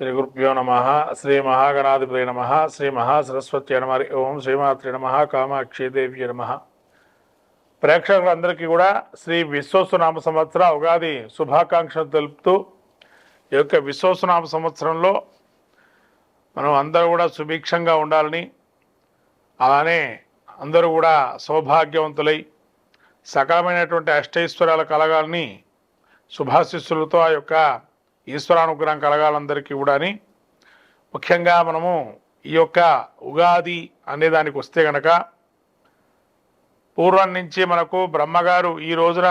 శ్రీ గురుభ్యో నమ శ్రీ మహాగణాధిపతి నమ శ్రీ మహాసరస్వతి నమ ఓం శ్రీమాతృ నమ కామాక్షిదేవి నమ. ప్రేక్షకులందరికీ కూడా శ్రీ విశ్వసునామ సంవత్సర ఉగాది శుభాకాంక్షలు తెలుపుతూ ఈ యొక్క విశ్వసునామ సంవత్సరంలో మనం అందరూ కూడా సుభిక్షంగా ఉండాలని అలానే అందరూ కూడా సౌభాగ్యవంతులై సకలమైనటువంటి అష్టైశ్వర్యాలు కలగాలని శుభాశిస్సులతో ఆ యొక్క ఈశ్వరానుగ్రహం కలగాలందరికీ కూడా అని ముఖ్యంగా మనము ఈ యొక్క ఉగాది అనే దానికి వస్తే గనక పూర్వం నుంచి మనకు బ్రహ్మగారు ఈ రోజున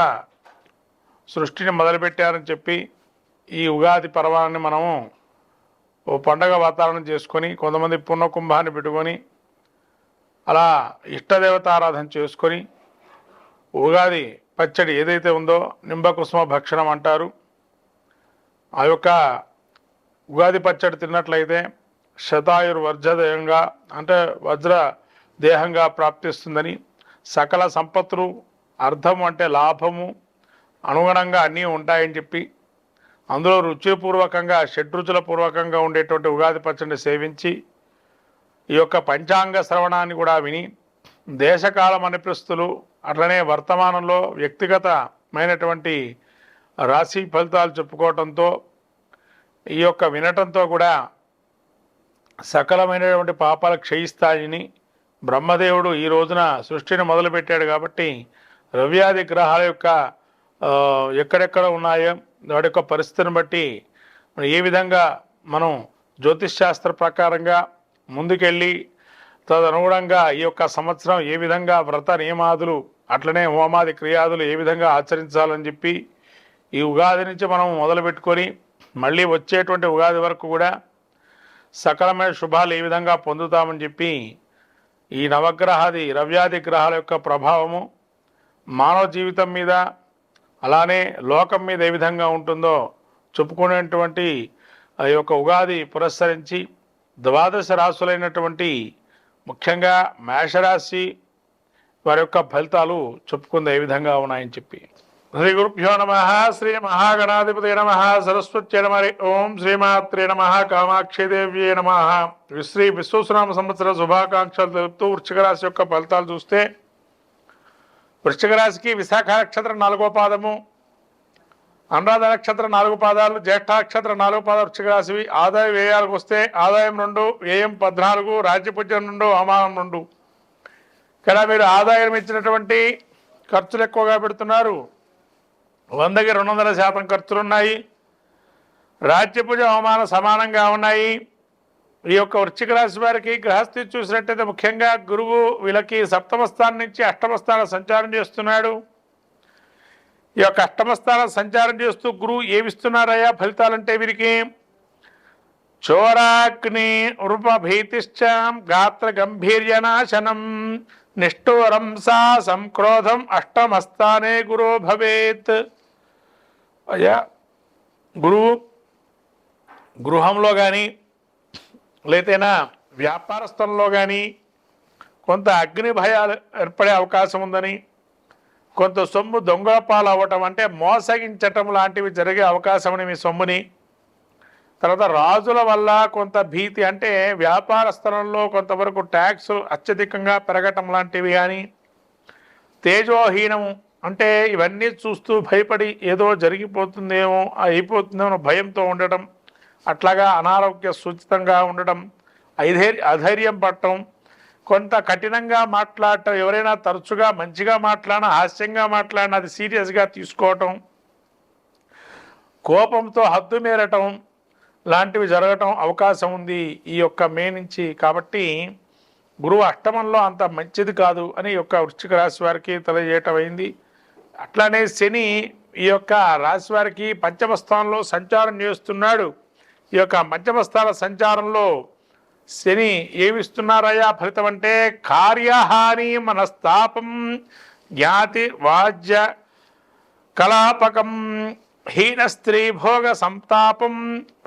సృష్టిని మొదలుపెట్టారని చెప్పి ఈ ఉగాది పర్వాన్ని మనము ఓ పండగ వాతావరణం చేసుకొని కొంతమంది పుణ్యకుంభాన్ని పెట్టుకొని అలా ఇష్టదేవతారాధన చేసుకొని ఉగాది పచ్చడి ఏదైతే ఉందో నింబకుసుమ భక్షణం అంటారు. ఆ యొక్క ఉగాది పచ్చడి తిన్నట్లయితే శతాయుర్ వజ్రదయంగా అంటే వజ్ర దేహంగా ప్రాప్తిస్తుందని సకల సంపత్తులు అర్థము అంటే లాభము అనుగుణంగా అన్నీ ఉంటాయని చెప్పి అందులో రుచిపూర్వకంగా షడ్రుచుల పూర్వకంగా ఉండేటువంటి ఉగాది పచ్చడిని సేవించి ఈ యొక్క పంచాంగ శ్రవణాన్ని కూడా విని దేశకాల అనిపిస్తులు అట్లనే వర్తమానంలో వ్యక్తిగతమైనటువంటి రాశి ఫలితాలు చెప్పుకోవటంతో ఈ యొక్క వినటంతో కూడా సకలమైనటువంటి పాపాలు క్షయిస్తాయని బ్రహ్మదేవుడు ఈ రోజున సృష్టిని మొదలుపెట్టాడు కాబట్టి రవ్యాది గ్రహాల యొక్క ఎక్కడెక్కడ ఉన్నాయో వాటి యొక్క పరిస్థితిని బట్టి ఏ విధంగా మనం జ్యోతిష్ శాస్త్ర ప్రకారంగా ముందుకెళ్ళి తదనుగుణంగా ఈ యొక్క సంవత్సరం ఏ విధంగా వ్రత నియమాదులు అట్లనే హోమాది క్రియాదులు ఏ విధంగా ఆచరించాలని చెప్పి ఈ ఉగాది నుంచి మనం మొదలుపెట్టుకొని మళ్ళీ వచ్చేటువంటి ఉగాది వరకు కూడా సకలమైన శుభాలు ఏ విధంగా పొందుతామని చెప్పి ఈ నవగ్రహాది రవ్యాది గ్రహాల యొక్క ప్రభావము మానవ జీవితం మీద అలానే లోకం మీద ఏ విధంగా ఉంటుందో చెప్పుకునేటువంటి ఈ యొక్క ఉగాది పురస్కరించి ద్వాదశ రాశులైనటువంటి ముఖ్యంగా మేషరాశి వారి యొక్క ఫలితాలు చెప్పుకుంది ఏ విధంగా ఉన్నాయని చెప్పి. శ్రీ గురుభ్యో నమ శ్రీ మహాగణాధిపతి నమ సరస్వత్య నమ ఓం శ్రీమాత్రే నమ కామాక్షిదేవ్యే నమ. శ్రీ విశ్వసునామ సంవత్సర శుభాకాంక్షలు తెలుపుతూ వృశ్చిక రాశి యొక్క ఫలితాలు చూస్తే వృశ్చిక రాశికి విశాఖ నక్షత్రం నాలుగో పాదము అనురాధ నక్షత్రం నాలుగు పాదాలు జ్యేష్ఠ నక్షత్రం నాలుగు పాదాలు వృశ్చిక రాశివి ఆదాయ వ్యయాలకు వస్తే ఆదాయం రెండు వ్యయం పద్నాలుగు రాజ్యపుజ్యం రెండు అవమానం రెండు. ఇక్కడ మీరు ఆదాయం ఇచ్చినటువంటి ఖర్చులు ఎక్కువగా పెడుతున్నారు. వందకి రెండు వందల శాతం ఖర్చులు ఉన్నాయి రాజ్యపుజ అవమానం సమానంగా ఉన్నాయి. ఈ యొక్క వృశ్చిక రాశి వారికి గ్రహస్థితి చూసినట్టయితే ముఖ్యంగా గురువు వీళ్ళకి సప్తమ స్థానం నుంచి అష్టమ స్థానం సంచారం చేస్తున్నాడు. ఈ యొక్క అష్టమ స్థానం సంచారం చేస్తూ గురువు ఏమిస్తున్నారయ్యా ఫలితాలంటే వీరికి? చోరాగ్ని ఉపభీతిశ్చ గాత్ర గంభీర్యనాశనం నిష్ఠోరంసా సంక్రోధం అష్టమస్థానే గురో భవేత్. అయ్యా గురువు గృహంలో కానీ లేతేనా వ్యాపార స్థలంలో కానీ కొంత అగ్ని భయాలు ఏర్పడే అవకాశం ఉందని కొంత సొమ్ము దొంగపాలు అవ్వటం అంటే మోసగించటం లాంటివి జరిగే అవకాశం మీ సొమ్ముని. తర్వాత రాజుల వల్ల కొంత భీతి అంటే వ్యాపార స్థలంలో కొంతవరకు ట్యాక్స్ అత్యధికంగా పెరగటం లాంటివి కానీ తేజోహీనం అంటే ఇవన్నీ చూస్తూ భయపడి ఏదో జరిగిపోతుందేమో అయిపోతుందేమో భయంతో ఉండటం అట్లాగా అనారోగ్య సూచితంగా ఉండటం ఐధైర్ అధైర్యం పడటం కొంత కఠినంగా మాట్లాడటం ఎవరైనా తరచుగా మంచిగా మాట్లాడినా హాస్యంగా మాట్లాడినా అది సీరియస్గా తీసుకోవటం కోపంతో హద్దు మేరటం లాంటివి జరగటం అవకాశం ఉంది ఈ యొక్క మే నుంచి. కాబట్టి గురువు అష్టమంలో అంత మంచిది కాదు అని ఈ యొక్క వృశ్చిక రాశి వారికి తెలియజేయటం అయింది. అట్లానే శని ఈ యొక్క రాశి వారికి పంచమ స్థానంలో సంచారం చేస్తున్నాడు. ఈ యొక్క పంచమ స్థాన సంచారంలో శని ఏమిస్తున్నారయ్యా ఫలితం అంటే కార్యహాని మనస్తాపం జ్ఞాతి వాజ్య కలాపకం హీన స్త్రీ భోగ సంతాపం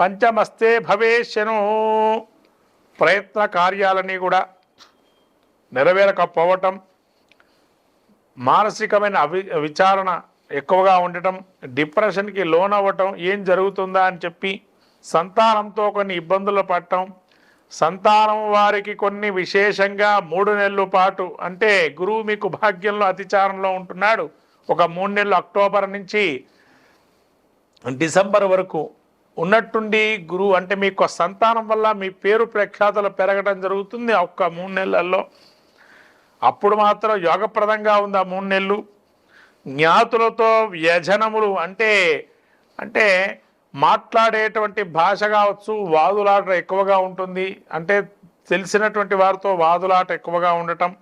పంచమస్తే భవేశను ప్రయత్న కార్యాలని కూడా నెరవేరకపోవటం మానసికమైన అవి విచారణ ఎక్కువగా ఉండటం డిప్రెషన్కి లోన్ అవ్వటం ఏం జరుగుతుందా అని చెప్పి సంతానంతో కొన్ని ఇబ్బందులు పడటం సంతానం వారికి కొన్ని విశేషంగా మూడు నెలల పాటు అంటే గురువు మీకు భాగ్యంలో అతిచారంలో ఉంటున్నాడు. ఒక మూడు నెలలు అక్టోబర్ నుంచి డిసెంబర్ వరకు ఉన్నట్టుండి గురువు అంటే మీకు సంతానం వల్ల మీ పేరు ప్రఖ్యాతలు పెరగడం జరుగుతుంది ఒక్క మూడు నెలల్లో. అప్పుడు మాత్రం యోగప్రదంగా ఉంది ఆ మూడు నెలలు. జ్ఞాతులతో వ్యజనములు అంటే అంటే మాట్లాడేటువంటి భాష కావచ్చు వాదులాట ఎక్కువగా ఉంటుంది. అంటే తెలిసినటువంటి వారితో వాదులాట ఎక్కువగా ఉండటం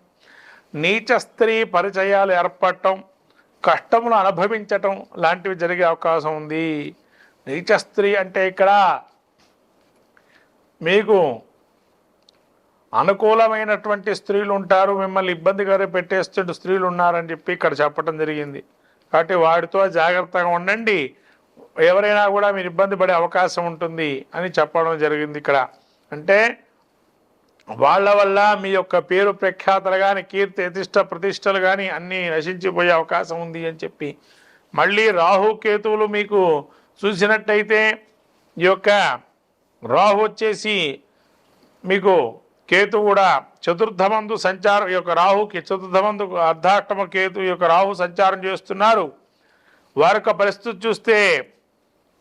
నీచ స్త్రీ పరిచయాలు ఏర్పడటం కష్టములు అనుభవించటం లాంటివి జరిగే అవకాశం ఉంది. నీచ స్త్రీ అంటే ఇక్కడ మీకు అనుకూలమైనటువంటి స్త్రీలు ఉంటారు మిమ్మల్ని ఇబ్బందిగానే పెట్టేస్తున్న స్త్రీలు ఉన్నారని చెప్పి ఇక్కడ చెప్పడం జరిగింది. కాబట్టి వాడితో జాగ్రత్తగా ఉండండి. ఎవరైనా కూడా మీరు ఇబ్బంది పడే అవకాశం ఉంటుంది అని చెప్పడం జరిగింది ఇక్కడ. అంటే వాళ్ళ వల్ల మీ యొక్క పేరు ప్రఖ్యాతలు కానీ కీర్తి యతిష్ట ప్రతిష్టలు కానీ అన్నీ నశించిపోయే అవకాశం ఉంది అని చెప్పి. మళ్ళీ రాహుకేతువులు మీకు చూసినట్టయితే ఈ యొక్క రాహు వచ్చేసి మీకు కేతు కూడా చతుర్థమందు సంచారం ఈ యొక్క రాహుకి చతుర్థమందు అర్ధాష్టమ కేతు ఈ యొక్క రాహు సంచారం చేస్తున్నారు వారి యొక్క పరిస్థితి చూస్తే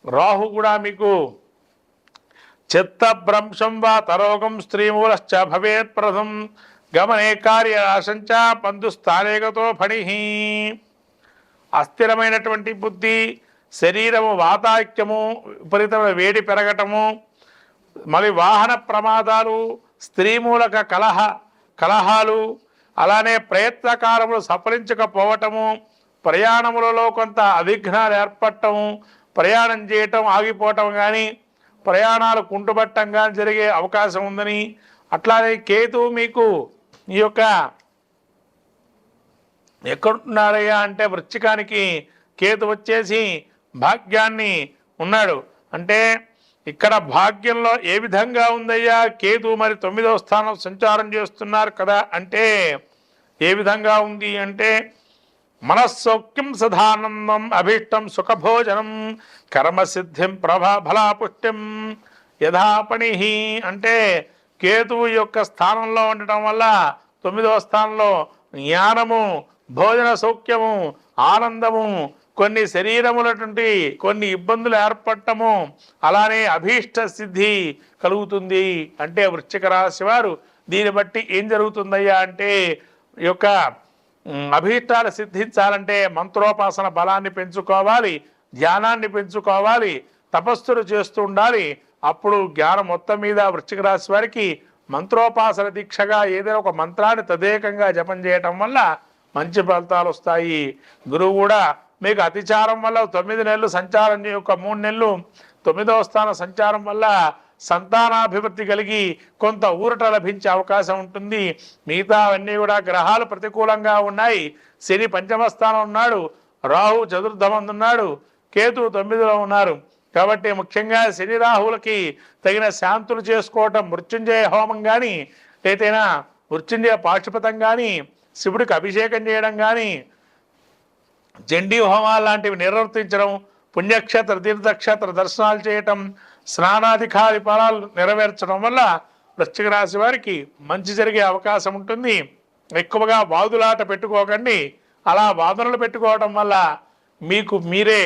రాహు కూడా మీకు చిత్తభ్రంశం వా తరోగం స్త్రీమూలశ్చ భవేత్ ప్రథం గమనే కార్య ఆశంచ పందు స్థానేగతో ఫణి. అస్థిరమైనటువంటి బుద్ధి శరీరము వాతాక్యము విపరీతమైన వేడి పెరగటము మరి వాహన ప్రమాదాలు స్త్రీ మూలక కలహ కలహాలు అలానే ప్రయత్నకారములు సఫలించకపోవటము ప్రయాణములలో కొంత అవిఘ్నాలు ఏర్పడటము ప్రయాణం చేయటం ఆగిపోవటం కానీ ప్రయాణాలు కుంటుపట్టం కానీ జరిగే అవకాశం ఉందని అట్లానే కేతు మీకు ఈ యొక్క ఎక్కడున్నారయ్యా అంటే వృచ్చికానికి కేతు వచ్చేసి భాగ్యాన్ని ఉన్నాడు. అంటే ఇక్కడ భాగ్యంలో ఏ విధంగా ఉందయ్యా? కేతు మరి తొమ్మిదవ స్థానం సంచారం చేస్తున్నారు కదా అంటే ఏ విధంగా ఉంది అంటే మనస్సౌక్యం సదానందం అభీష్టం సుఖభోజనం కర్మసిద్ధిం ప్రభా ఫలాపుష్టిం యథాపణి అంటే కేతువు యొక్క స్థానంలో ఉండటం వల్ల తొమ్మిదవ స్థానంలో జ్ఞానము భోజన సౌఖ్యము ఆనందము కొన్ని శరీరములటువంటి కొన్ని ఇబ్బందులు ఏర్పడటము అలానే అభీష్ట సిద్ధి కలుగుతుంది అంటే వృశ్చిక రాశి వారు దీన్ని బట్టి ఏం జరుగుతుందయ్యా అంటే యొక్క అభీష్టాలు సిద్ధించాలంటే మంత్రోపాసన బలాన్ని పెంచుకోవాలి ధ్యానాన్ని పెంచుకోవాలి తపస్సులు చేస్తూ ఉండాలి. అప్పుడు జ్ఞానం మొత్తం మీద వృశ్చిక రాశి వారికి మంత్రోపాసన దీక్షగా ఏదైనా ఒక మంత్రాన్ని తదేకంగా జపం చేయటం వల్ల మంచి ఫలితాలు వస్తాయి. గురువు కూడా మీకు అతిచారం వల్ల తొమ్మిది నెలలు సంచారం యొక్క ఒక మూడు నెలలు తొమ్మిదవ స్థాన సంచారం వల్ల సంతానాభివృద్ధి కలిగి కొంత ఊరట లభించే అవకాశం ఉంటుంది. మిగతా అన్నీ కూడా గ్రహాలు ప్రతికూలంగా ఉన్నాయి. శని పంచమ స్థానం ఉన్నాడు. రాహు చతుర్థమంది ఉన్నాడు. కేతు తొమ్మిదిలో ఉన్నారు. కాబట్టి ముఖ్యంగా శని రాహులకి తగిన శాంతులు చేసుకోవటం మృత్యుంజయ హోమం కానీ లేదైనా మృత్యుంజయ పాశుపతం కానీ శివుడికి అభిషేకం చేయడం కానీ జండీ హోమాలు లాంటివి నిర్వర్తించడం పుణ్యక్షేత్ర తీర్థక్షేత్ర దర్శనాలు చేయటం స్నానాధికారి ఫలాలు నెరవేర్చడం వల్ల వృశ్చిక రాశి వారికి మంచి జరిగే అవకాశం ఉంటుంది. ఎక్కువగా వాదులాట పెట్టుకోకండి. అలా వాదనలు పెట్టుకోవడం వల్ల మీకు మీరే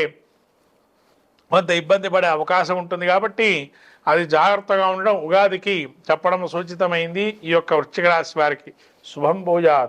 కొంత ఇబ్బంది పడే అవకాశం ఉంటుంది కాబట్టి అది జాగ్రత్తగా ఉండడం ఉగాదికి చెప్పడం సూచితమైంది ఈ యొక్క వృశ్చిక రాశి వారికి. శుభం భూజాత్.